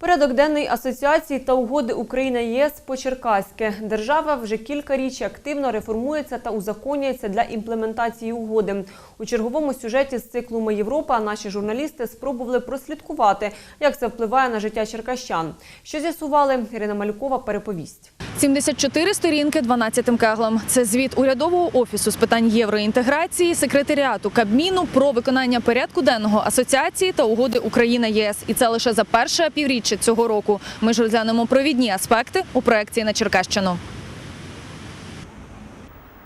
Порядок денний асоціації та угоди Україна ЄС по-черкаськи. Держава вже кілька річ активно реформується та узаконюється для імплементації угоди. У черговому сюжеті з циклу Ми Європа наші журналісти спробували прослідкувати, як це впливає на життя черкащан. Що з'ясували, Ірина Малюкова переповість. 74 сторінки 12 кеглем. Це звіт урядового офісу з питань євроінтеграції, секретаріату Кабміну про виконання порядку денного асоціації та угоди Україна ЄС. І це лише за перше півріччя цього року. Ми ж розглянемо провідні аспекти у проекції на Черкащину.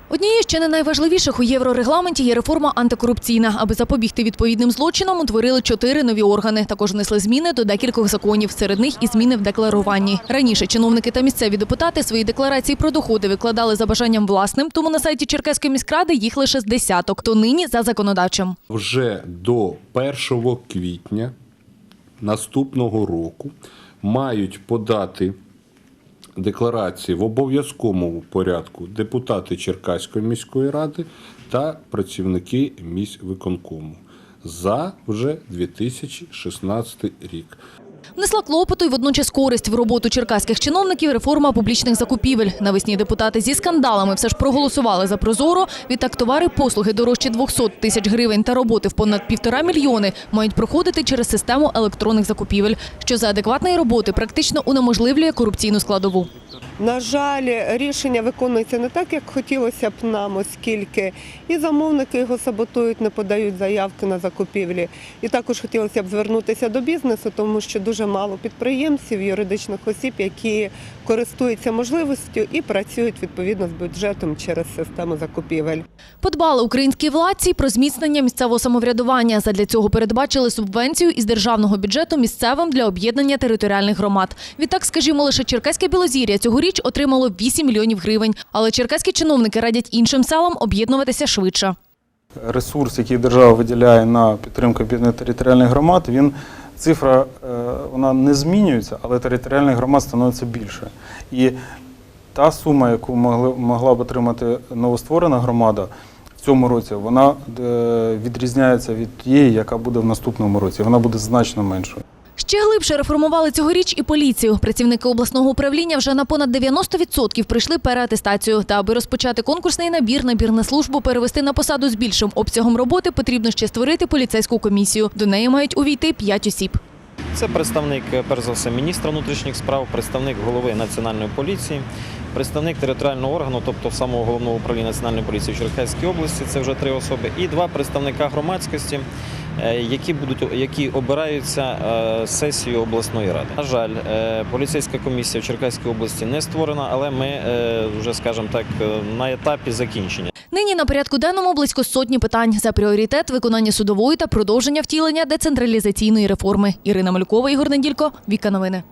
Однією чи не найважливіших у єврорегламенті є реформа антикорупційна. Аби запобігти відповідним злочинам, утворили чотири нові органи. Також внесли зміни до декількох законів. Серед них і зміни в декларуванні. Раніше чиновники та місцеві депутати свої декларації про доходи викладали за бажанням власним, тому на сайті Черкаської міськради їх лише з десяток. То нині за законодавчим. вже до 1 квітня наступного року мають подати декларації в обов'язковому порядку депутати Черкаської міської ради та працівники міськвиконкому за вже 2016 рік. Внесла клопоту і водночас користь в роботу черкаських чиновників реформа публічних закупівель. Навесні депутати зі скандалами все ж проголосували за прозоро. Відтак товари, послуги дорожчі 200 тисяч гривень та роботи в понад півтора мільйони мають проходити через систему електронних закупівель, що за адекватної роботи практично унеможливлює корупційну складову. На жаль, рішення виконується не так, як хотілося б нам, оскільки і замовники його саботують, не подають заявки на закупівлі. І також хотілося б звернутися до бізнесу, тому що дуже мало підприємців, юридичних осіб, які користуються можливістю і працюють відповідно з бюджетом через систему закупівель. Подбали українські владці про зміцнення місцевого самоврядування. Задля цього передбачили субвенцію із державного бюджету місцевим для об'єднання територіальних громад. Відтак, скажімо, лише Черкаське Білозір'я цьогоріч отримало 8 мільйонів гривень. Але черкаські чиновники радять іншим селам об'єднуватися швидше. ресурс, який держава виділяє на підтримку об'єднаних територіальних громад, він цифра е, вона не змінюється, але територіальних громад становиться більше. І та сума, яку могла б отримати новостворена громада в цьому році, вона е, відрізняється від тієї, яка буде в наступному році. Вона буде значно меншою. Ще глибше реформували цьогоріч і поліцію. Працівники обласного управління вже на понад 90% пройшли переатестацію. Та аби розпочати конкурсний набір, набір на службу перевести на посаду з більшим обсягом роботи, потрібно ще створити поліцейську комісію. До неї мають увійти 5 осіб. Це представник, е, перш за все, міністра внутрішніх справ, представник голови національної поліції, представник територіального органу, тобто самого головного управління національної поліції в Черкаській області. Це вже три особи, і два представника громадськості, які будуть які обираються е, сесією обласної ради. На жаль, е, поліцейська комісія в Черкаській області не створена, але ми е, вже скажімо так е, на етапі закінчення. Нині на порядку денному близько сотні питань за пріоритет виконання судової та продовження втілення децентралізаційної реформи. Ірина Малькова, Ігор Неділько, Віка Новини.